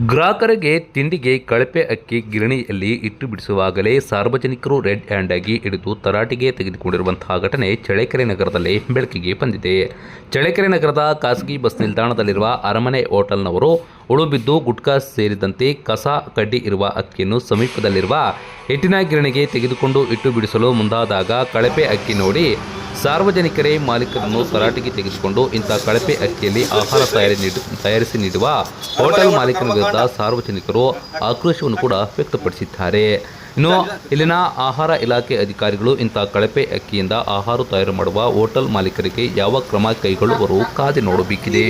ಗ್ರಾಹಕರಿಗೆ ತಿಂಡಿಗೆ ಕಳಪೆ ಅಕ್ಕಿ ಗಿರಣಿಯಲ್ಲಿ ಇಟ್ಟು ಬಿಡಿಸುವಾಗಲೇ ಸಾರ್ವಜನಿಕರು ರೆಡ್ ಹ್ಯಾಂಡ್ ಆಗಿ ಹಿಡಿದು ತರಾಟೆಗೆ ತೆಗೆದುಕೊಂಡಿರುವಂತಹ ಘಟನೆ ಚಳ್ಳಕೆರೆ ನಗರದಲ್ಲಿ ಬೆಳಕಿಗೆ ಬಂದಿದೆ. ಚಳ್ಳಕೆರೆ ನಗರದ ಖಾಸಗಿ ಬಸ್ ನಿಲ್ದಾಣದಲ್ಲಿರುವ ಅರಮನೆ ಹೋಟೆಲ್ನವರು ಉಳುಬಿದ್ದು ಗುಟ್ಕಾ ಸೇರಿದಂತೆ ಕಸ ಕಡ್ಡಿ ಇರುವ ಅಕ್ಕಿಯನ್ನು ಸಮೀಪದಲ್ಲಿರುವ ಹೆಟ್ಟಿನ ಗಿರಣಿಗೆ ತೆಗೆದುಕೊಂಡು ಇಟ್ಟು ಬಿಡಿಸಲು ಮುಂದಾದಾಗ ಕಳಪೆ ಅಕ್ಕಿ ನೋಡಿ ಸಾರ್ವಜನಿಕರೇ ಮಾಲೀಕರನ್ನು ತರಾಟೆಗೆ ತೆಗೆದುಕೊಂಡು ಇಂಥ ಕಳಪೆ ಅಕ್ಕಿಯಲ್ಲಿ ಆಹಾರ ತಯಾರಿ ತಯಾರಿಸಿ ನೀಡುವ ಹೋಟೆಲ್ ಮಾಲೀಕನ ವಿರುದ್ಧ ಸಾರ್ವಜನಿಕರು ಆಕ್ರೋಶವನ್ನು ಕೂಡ ವ್ಯಕ್ತಪಡಿಸಿದ್ದಾರೆ. ಇನ್ನು ಇಲ್ಲಿನ ಆಹಾರ ಇಲಾಖೆ ಅಧಿಕಾರಿಗಳು ಇಂಥ ಕಳಪೆ ಅಕ್ಕಿಯಿಂದ ಆಹಾರ ತಯಾರು ಮಾಡುವ ಹೋಟೆಲ್ ಮಾಲೀಕರಿಗೆ ಯಾವ ಕ್ರಮ ಕೈಗೊಳ್ಳುವರು ಕಾದಿ ನೋಡಬೇಕಿದೆ.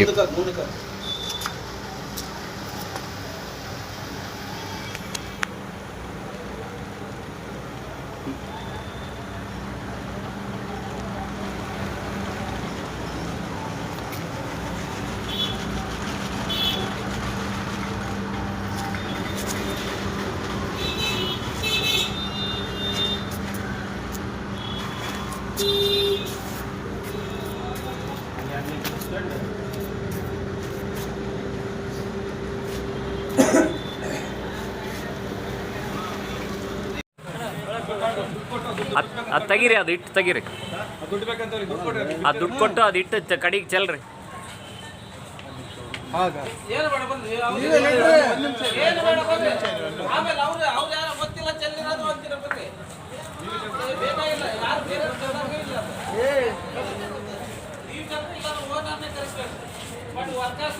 ಅದು ತೆಗೀರಿ ಅದು ಇಟ್ಟು ತೆಗೀರಿ. ಅದು ದುಡ್ಡು ಕೊಟ್ಟು ಅದು ಇಟ್ಟು ಕಡಿಗೆ ಚೆಲ್ರಿ.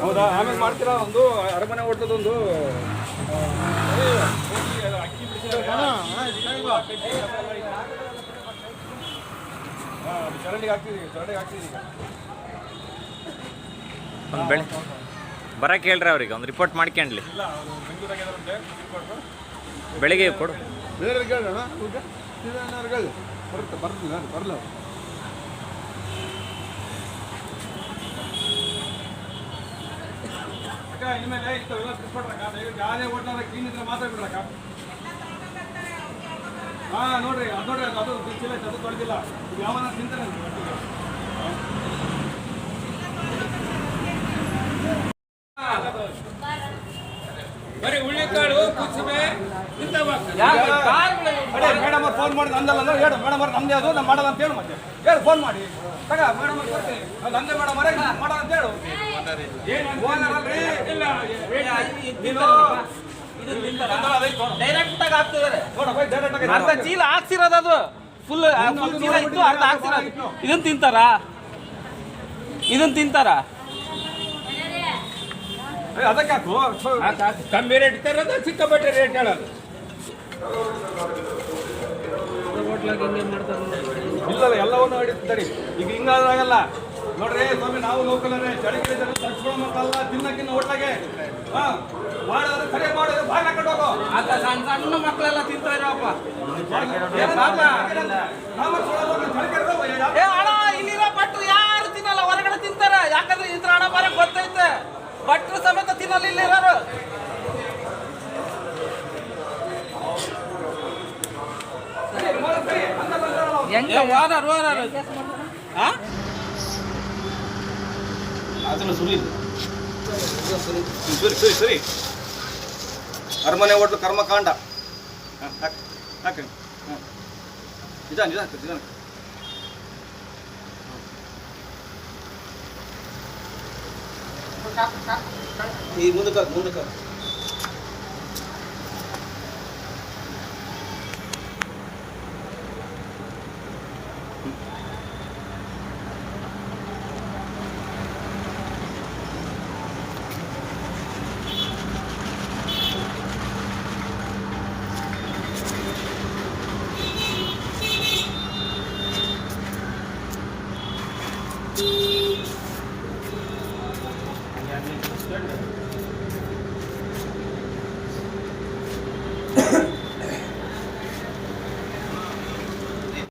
ಹೌದಾ? ಆಮೇಲೆ ಮಾಡ್ತೀರಾ ಒಂದು ಅರಮನೆ ಅದು ಚರಂಡಿಗೆ ಹಾಕ್ತಿದ್ದೀವಿ ಚರಂಡಿಗೆ ಹಾಕ್ತಿದ್ದೀವಿ ಈಗ ಒಂದು ಬೆಳೆ. ಬರಕ್ಕೆ ಹೇಳ್ರಿ ಅವ್ರಿಗೆ ಒಂದು ರಿಪೋರ್ಟ್ ಮಾಡ್ಕೊಂಡ್ಲಿ. ಬೆಳಿಗ್ಗೆ ಕೊಡು. ಬೇರೆ ಕೇಳೋಣ ಬರುತ್ತೆ ಬರಲ್ಲ ಅಕ್ಕ ಇನ್ಮೇಲೆ ಇಂಥವೆಲ್ಲ ತಿಳ್ಕೊಡ್ರಕ್ಕ ದಯವಿಟ್ಟು ಯಾವುದೇ ಹೋಟ್ಲಾಗ ಕ್ಲೀನ್ ಇದ್ರೆ ಮಾತ್ರ ಬಿಡ್ರಕ್ಕ. ಹಾ ನೋಡ್ರಿ ಅದು ನೋಡ್ರಿ ಅದು ಅದು ಬಿಚ್ಚಿಲ್ಲ ಅದು ತೊಳೆದಿಲ್ಲ. ಯಾವನ ತಿಂತಾನೆ ಅದು ಒಟ್ಟಿಗೆ. ಬರೀ ಹುಳ್ಳಿಕಾಳು ಕುಸುಬೆ ಇಂಥವ ಅದೇ ಮೇಡಮ್ ಅವ್ರು ಫೋನ್ ಮಾಡಿ ನಂದಲ್ಲ ಅಂದ್ರೆ ಹೇಳು. ಮೇಡಮ್ ಅವ್ರು ನಮ್ದೇ ಅದು ನಾನು ಮಾಡಲ್ಲ ಅಂತ ಹೇಳು ಮತ್ತೆ. ಹೇಳು ಫೋನ್ ಮಾಡಿ. ತಗ ಮೇಡಮ್ ಅವ್ರು ಕೊಡ್ತೀನಿ. ನಂದೇ ಮೇಡಮ್ ಅವರೇ ಮಾಡಲ್ಲ ಅಂತ ಹೇಳು. ನೀನು ಡೈರೆಕ್ಟ್ ಹಾಕ್ತಿದ್ದಾರೆ. ಅರ್ಧ ಚೀಲ ಹಾಕ್ಸಿರೋದು ಅದು. ಫುಲ್ ಫುಲ್ ಚೀಲ ಇತ್ತು ಅರ್ಧ ಹಾಕ್ಸಿರೋದು. ಇದನ್ನ ತಿಂತಾರ? ಇದನ್ನ ತಿಂತಾರ? ಅದಕ್ಕೆ ಕಮ್ಮಿ ರೇಟ್ ತರೋದು ಸಿಕ್ಕಾಪಟ್ಟೆ ರೇಟ್ ಹೇಳೋದು. ಇಲ್ಲಲ್ಲ ಎಲ್ಲವನ್ನು ಹಿಡಿತಾರೆ ಈಗ ಹಿಂಗಾದಾಗಲ್ಲ ನೋಡ್ರಿ ಸ್ವಾಮಿ ನಾವು ಲೋಕಲರೇ ಚಳಿಗೆ ತರ್ಸ್ಕೊಳ್ಳೋಮಕ್ಕಲ್ಲ ತಿನ್ನಕ್ಕಿನ್ನ ಹೋಟ್ಲಾಗೆ. ಹಾ ಮಾಡೋದ್ರೆ ಸರಿಯಾಗಿ ಮಾಡೋದು ಬಾಗಿಲು ಹಾಕೊಂಡು ಹೋಗೋ. ಅದ ಸಣ್ಣ ಸಣ್ಣ ಮಕ್ಕಳೆಲ್ಲ ತಿಂತಾರಪ್ಪ ಏ ಪಾಪ, ನಾವು ಸುಳ್ಳೋದು ಚಳಿಗೆ ಇರೋದು ಯಾವ- ಇಲ್ಲಿರೋ ಭಟ್ರು ಯಾರು ತಿನ್ನಲ್ಲ. ಹೊರಗಡೆ ತಿಂತಾರೆ. ಯಾಕಂದ್ರೆ ಇದ್ರ ಹಣ ಬರಕ್ ಗೊತ್ತೈತೆ. ಭಟ್ರು ಸಮೇತ ತಿನ್ನಲ್ಲ ಇಲ್ಲಿರೋರು ಏ, ಓನರ್ ಓನರ್ ಹಾ ಅದನ್ನು ಸುರಿ ಸರಿ ಸರಿ ಸರಿ. ಅರಮನೆ ಹೋಟ್ಲು ಕರ್ಮಕಾಂಡ. ಹಾಂ ಹಾಕಿ ಹಾಕಿ ಹಾಂ. ನಿಧಾನ ಹಾಕಿ ನಿಧಾನ ಈ ಮುಂದಕ್ಕೆ ಮುಂದಕ್ಕೆ ಹಾಕು. ರೆಡ್